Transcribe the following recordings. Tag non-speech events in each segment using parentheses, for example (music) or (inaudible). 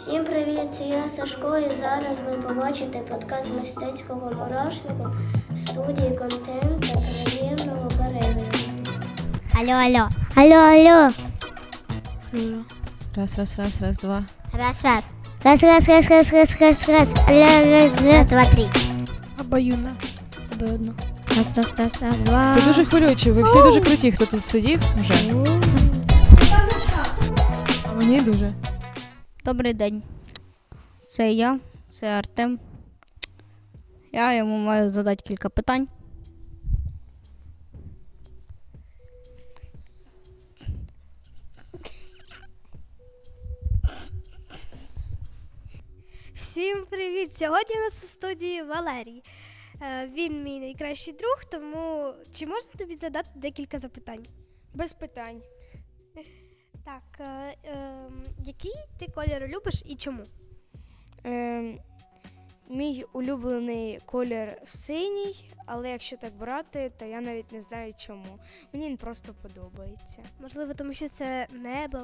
Всім привіт, це я Сашко, і зараз ви побачите подкаст мистецького мурашнику студії контент та перегляду. Алло, алло. Алло, алло. Раз, раз, раз, раз, два. Раз, раз. Раз, раз, раз, раз, раз, раз, раз. Алло, раз, раз, два, три. Обоюдно. Обидно. Раз, раз, раз, раз, два. Це дуже хвилююче. Ви всі дуже круті, хто тут сидів вже. Мені дуже. Добрий день. Це я, це Артем. Я йому маю задати кілька питань. Всім привіт! Сьогодні у нас у студії Валерій. Е, Він мій найкращий друг, тому чи можна тобі задати декілька запитань? Без питань. Так, е, ем, який ти кольор любиш і чому? Ем, мій улюблений колір синій, але якщо так брати, то я навіть не знаю чому. Мені він просто подобається. Можливо, тому що це небо.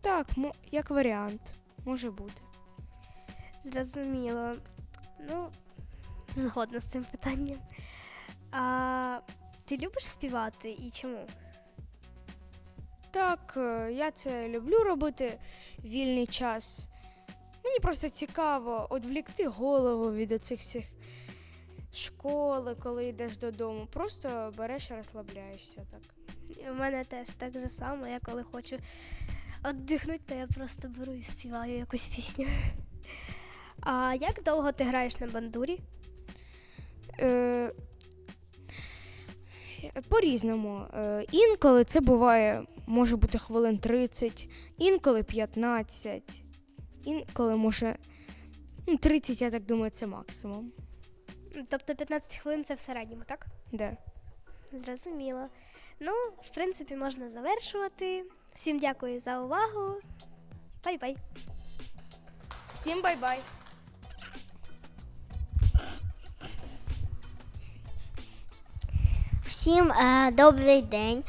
Так, як варіант, може бути. Зрозуміло. Ну, згодна з цим питанням. А ти любиш співати і чому? Так, е, я це люблю робити в вільний час. Мені просто цікаво відвлікти голову від оцих всіх школи, коли йдеш додому. Просто береш і розслабляєшся так. У мене теж так же само, я коли хочу віддихнути, то я просто беру і співаю якусь пісню. А як довго ти граєш на бандурі? Е, по-різному. Е, інколи це буває, може бути хвилин 30, інколи 15, інколи може ну, 30, я так думаю, це максимум. Тобто 15 хвилин це в середньому, так? Де? Зрозуміло. Ну, в принципі, можна завершувати. Всім дякую за увагу. Бай-бай. Всім бай-бай! Всім е, добрий день.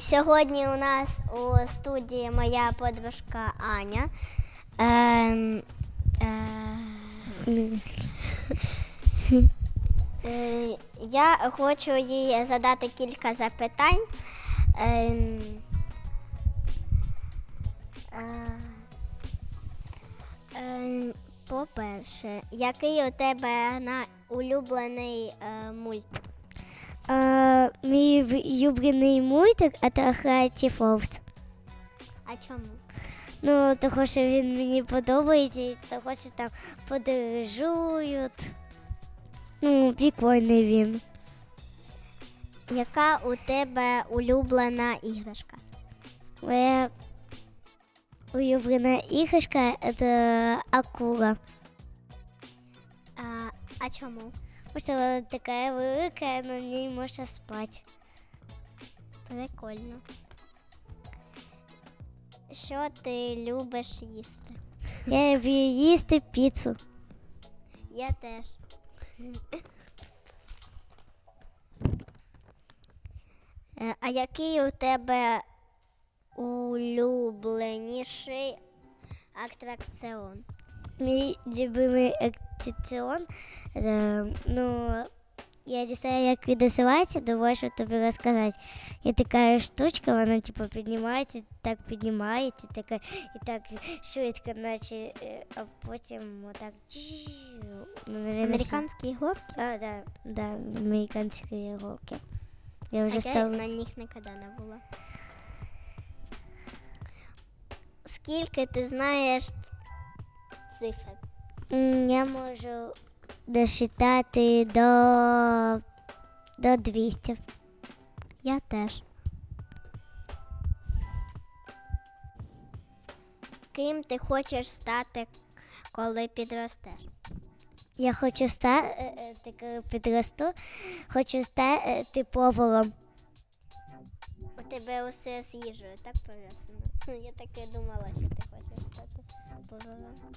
Сьогодні у нас у студії моя подружка Аня. Ем, е, е, я хочу їй задати кілька запитань. Ем, е, е, по-перше, який у тебе на улюблений мультик? А, мій улюблений мультик це Gravity Falls. А чому? Ну, того, що він мені подобається, і того, що там подорожують. Ну, прикольний він. Яка у тебе улюблена іграшка? Моя улюблена іграшка це акула. А, а чому? Що вона така велика, на ній можна спати. Прикольно. Що ти любиш їсти? Я люблю їсти піцу. Я теж. Е, А який у тебе улюбленіший атракціон? Мій любимий атракціон. Е, Ну, я не знаю, як він називається, але можу тобі розказати. Є така штучка, вона типу піднімається, так піднімається, така, і так швидко, наче, е, а потім отак. Ну, Американські горки? А, да, да, американські роки. Я вже А я стала. на них ніколи не була. Скільки ти знаєш цифр? Я можу досчитати до, до 200. Я теж. Ким ти хочеш стати, коли підростеш? Я хочу стати, таке підросту, хочу стати поваром. У тебе усе з їжею, так пов'язано? (laughs) Я так і думала, що ти хочеш стати поваром.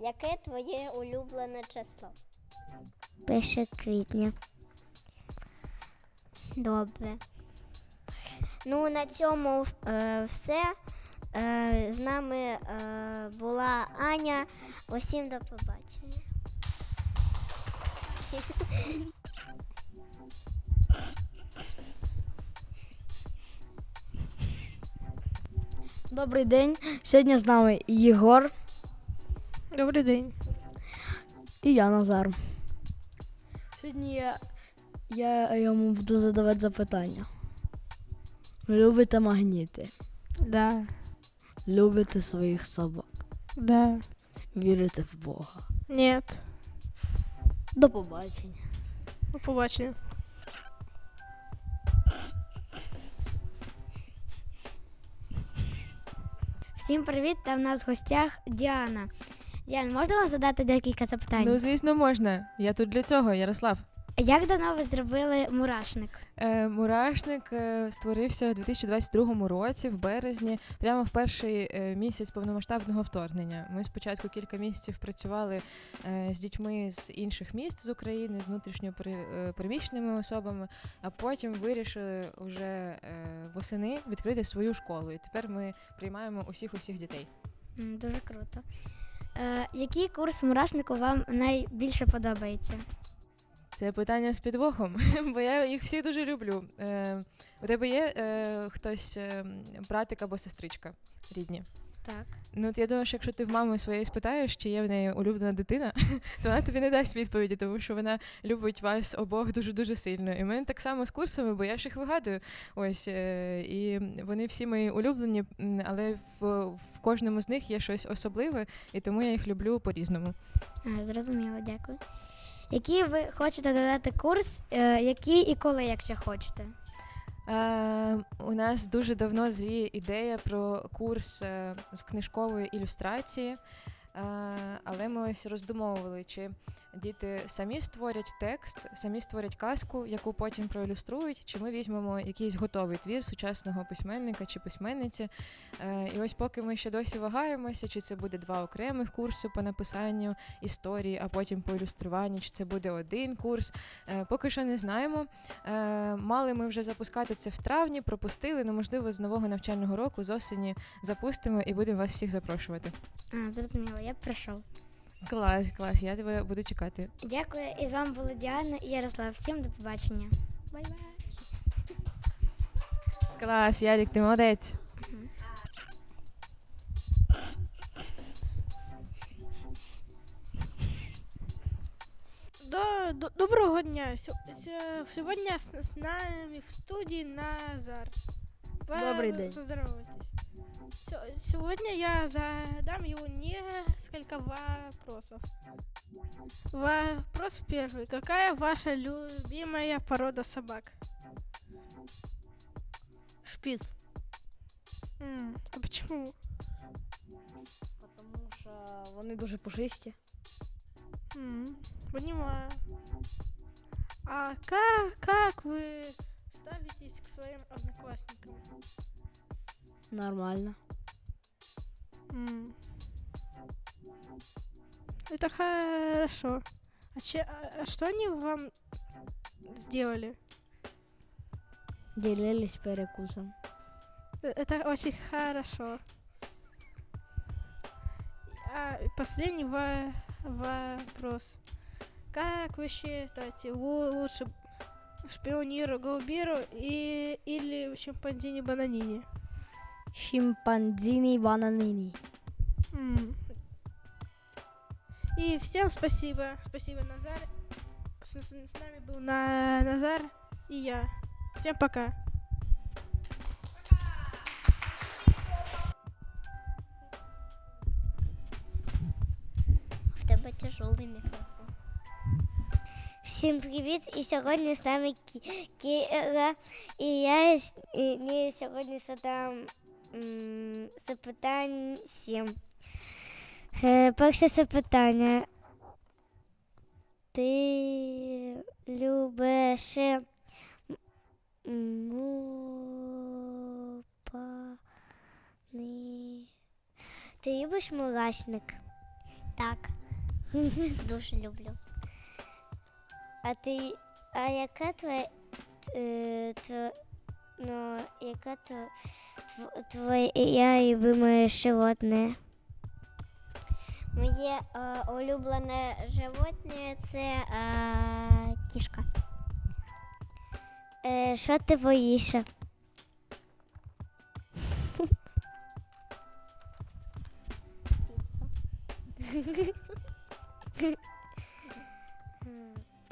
Яке твоє улюблене число? 1 квітня. Добре. Ну, на цьому е, все. Е, з нами е, була Аня. Усім до побачення. Добрий день. Сьогодні з нами Єгор Добрий день. і я Назар. Сьогодні я, я йому буду задавати запитання. Ви любите магніти? Да, Любите своїх собак? да. Вірите в Бога? Нет. До побачення. До побачення. Всім привіт! Та в нас в гостях Діана. Діана, можна вам задати декілька запитань? Ну, звісно, можна. Я тут для цього, Ярослав. Як давно ви зробили мурашник? Е, мурашник е, створився у 2022 році, в березні, прямо в перший е, місяць повномасштабного вторгнення. Ми спочатку кілька місяців працювали е, з дітьми з інших міст з України, з внутрішньо е, переміщеними особами, а потім вирішили вже е, восени відкрити свою школу. І тепер ми приймаємо усіх усіх дітей. Дуже круто. Е, який курс мурашнику вам найбільше подобається? Це питання з підвохом, (laughs) бо я їх всі дуже люблю. Е, у тебе є е, хтось е, братик або сестричка рідні? Так. Ну, от я думаю, що якщо ти в мами своєї спитаєш, чи є в неї улюблена дитина, (laughs) то вона тобі не дасть відповіді, тому що вона любить вас обох дуже дуже сильно. І в мене так само з курсами, бо я ж їх вигадую. Ось е, і вони всі мої улюблені, але в, в кожному з них є щось особливе, і тому я їх люблю по-різному. А, зрозуміло, дякую. Який ви хочете додати курс, е, який і коли, якщо хочете? Е, у нас дуже давно зріє ідея про курс е, з книжкової ілюстрації. Е, але ми ось роздумовували, чи діти самі створять текст, самі створять казку, яку потім проілюструють, чи ми візьмемо якийсь готовий твір сучасного письменника чи письменниці. Е, і ось поки ми ще досі вагаємося, чи це буде два окремих курси по написанню історії, а потім по ілюструванню, чи це буде один курс. Е, поки що не знаємо. Мали ми вже запускати це в травні, пропустили. Ну, можливо, з нового навчального року з осені запустимо і будемо вас всіх запрошувати. А, зрозуміло, я прийшов. Клас, клас, я тебе буду чекати. Дякую. І з вами були Діана і Ярослав. Всім до побачення. Бай-бай. Клас, Ярік, ти молодець. До, до- доброго дня. Сьо- сьо- Сьогодні с, с нами в студии Назар. Вы Добрый день. Поздоровайтесь. Сегодня я задам ему несколько вопросов. Вопрос первый. Какая ваша любимая порода собак? Шпіц. М, а почему? Тому що вони дуже пушисті. М, понимаю. А как, как вы ставитесь к своим одноклассникам? Нормально. М. Это хорошо. А, че, а- а что они вам сделали? Ділились перекусом. Э, Это очень хорошо. А последний ва- вопрос. Как вы считаете, лу- лучше шпиониру Голубиру и, или шимпанзини Бананини? Шимпанзіні бананині. М. И всем спасибо. Спасибо, Назар. С, с- с нами был на, Назар и я. Всем пока. В тебе тяжелий мікрофон. Всім привіт! І сьогодні з нами Кі- Кіра. І я с- і, ні, сьогодні задам м, запитань сім. Е, перше запитання. Ти любиш мупани... Ти любиш мурашник? Так, (laughs) дуже люблю. А ти, а яка твоя, е, тво- Ну, яка то тв- твоя любиме животне? Моє е, улюблене животне це е, кішка. Е, що ти боїшся? (laughs)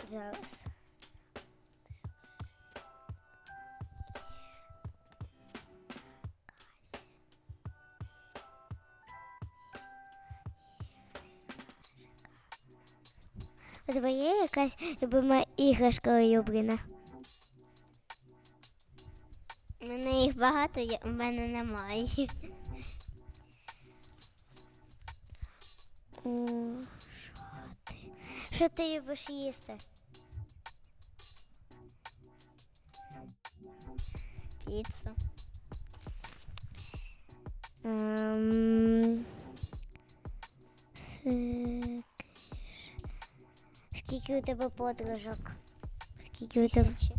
Зараз. У тебе є якась любима іграшка улюблена? У мене їх багато, я- у мене немає. О, що ти? Що ти любиш їсти? Піцу. Ем, с- Скільки у тебе подружок? Скільки у тебе? Тисячі.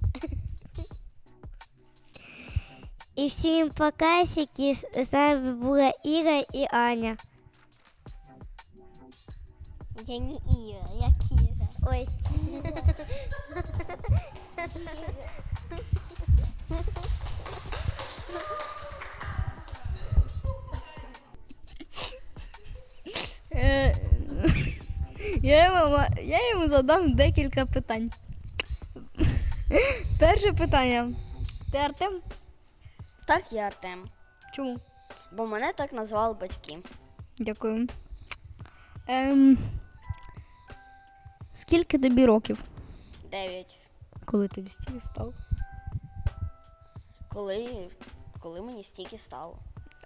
І всім покасики. З з нами була Іра і Аня. Я не Іра, я Кіра. Ой. (laughs) Е, Я йому, я йому задам декілька питань. Перше питання. Ти Артем? Так, я Артем. Чому? Бо мене так назвали батьки. Дякую. Ем, скільки тобі років, Дев'ять. коли тобі стільки стало? Коли, коли мені стільки стало.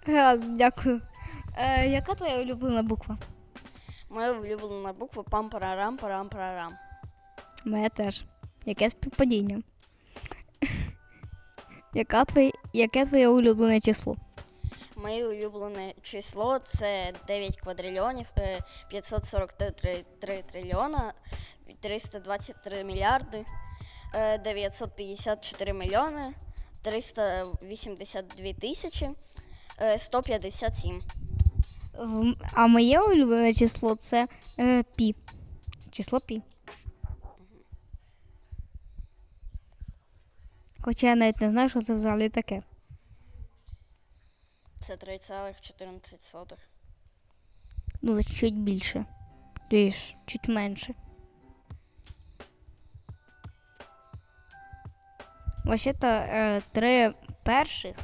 Гаразд, дякую. Е, яка твоя улюблена буква? Моя улюблена буква пам-парарам, парам-парарам. Моя теж. Яке співпадіння? (laughs) Яка твоє, яке твоє улюблене число? Моє улюблене число це 9 квадрильйонів, е, 543 3 трильйона, 323 мільярди, е, 954 мільйони, 382 тисячі, е, 157. А моє улюблене число це е, пі. Число пі. Хоча я навіть не знаю, що це взагалі таке. Це 3,14. Ну, це чуть більше. Тобто чуть менше. Взагалі-то е, три перших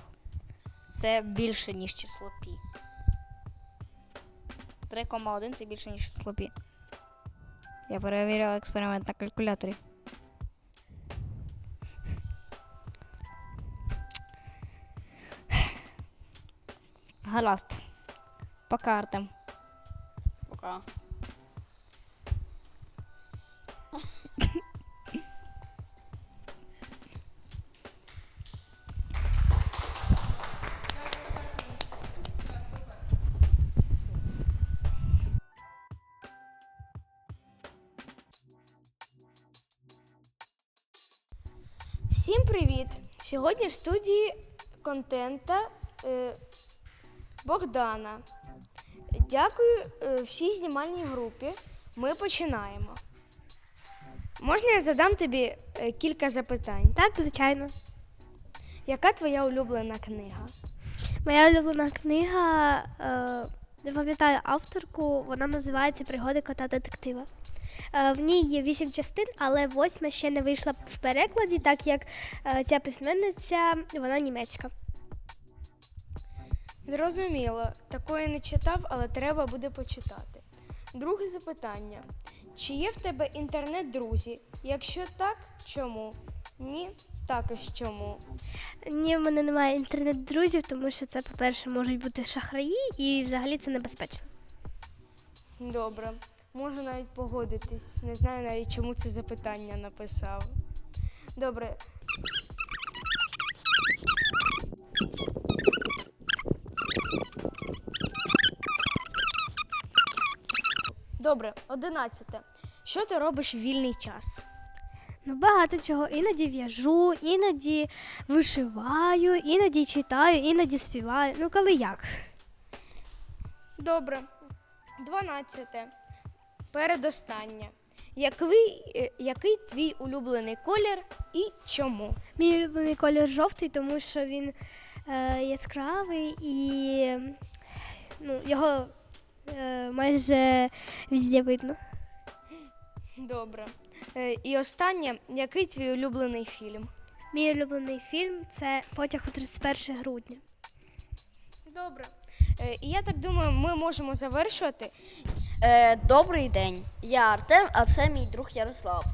це більше, ніж число пі. 3,1 це більше, ніж слабі. Я перевіряла експеримент на калькуляторі. Гаразд. Пока. Пока. Привіт! Сьогодні в студії контента е, Богдана. Дякую е, всій знімальній групі. Ми починаємо. Можна я задам тобі е, кілька запитань? Так, звичайно. Яка твоя улюблена книга? Моя улюблена книга, е, не пам'ятаю авторку, вона називається Пригоди кота детектива. Е, в ній є вісім частин, але восьма ще не вийшла в перекладі, так як е, ця письменниця вона німецька. Зрозуміло, такої не читав, але треба буде почитати. Друге запитання: чи є в тебе інтернет-друзі? Якщо так, чому? Ні, також чому? Ні, в мене немає інтернет-друзів, тому що це, по-перше, можуть бути шахраї, і взагалі це небезпечно. Добре, можу навіть погодитись. Не знаю навіть, чому це запитання написав. Добре. Добре, одинадцяте. Що ти робиш в вільний час? Ну, багато чого. Іноді в'яжу, іноді вишиваю, іноді читаю, іноді співаю. Ну, коли як. Добре. 12. Передостання. Який, е, який твій улюблений колір і чому? Мій улюблений колір жовтий, тому що він е, яскравий і ну, його е, майже везде видно. Добре. Е, І останнє, який твій улюблений фільм? Мій улюблений фільм це Потяг у 31 грудня. Добре. Е, І я так думаю, ми можемо завершувати. Е, добрий день. Я Артем, а це мій друг Ярослав.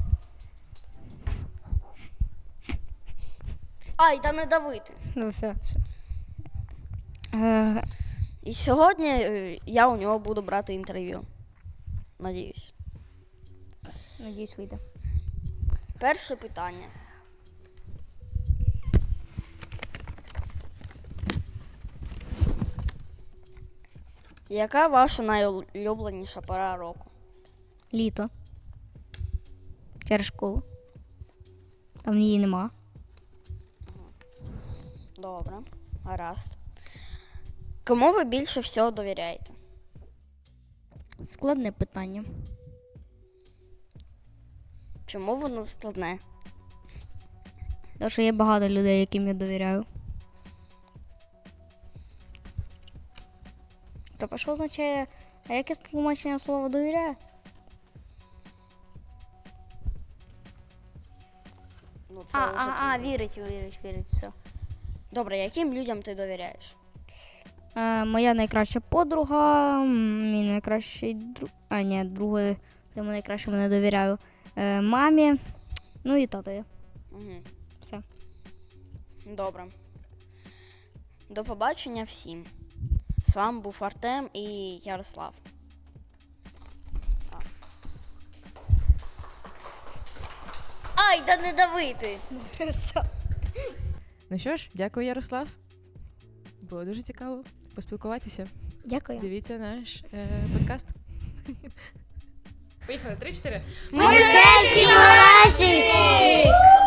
Ай, та не давити. Ну, все, все. Е, І сьогодні е, я у нього буду брати інтерв'ю. Надіюсь. Надіюсь, вийде. Перше питання. Яка ваша найулюбленіша пора року? Літо. Через школу. Там її нема. Добре, гаразд. Кому ви більше всього довіряєте? Складне питання. Чому воно складне? Тому що є багато людей, яким я довіряю. Тобто, що означає, а яке тлумачення слова довіряю? Ну, це А, вже а, а, вірить, вірить, вірить, все. Добре, яким людям ти довіряєш? Е, моя найкраща подруга, мій найкращий друг. А, ні, друге, я найкращому не довіряю. Е, мамі, ну і татові. Угу. Все. Добре. До побачення всім. З вами був Артем і Ярослав. Так. Ай, да не давити! (laughs) Ну що ж, дякую, Ярослав. Було дуже цікаво поспілкуватися. Дякую. Дивіться наш е, подкаст. (laughs) Поїхали, три-чотири. Мистецький мурашник! І контент тепер.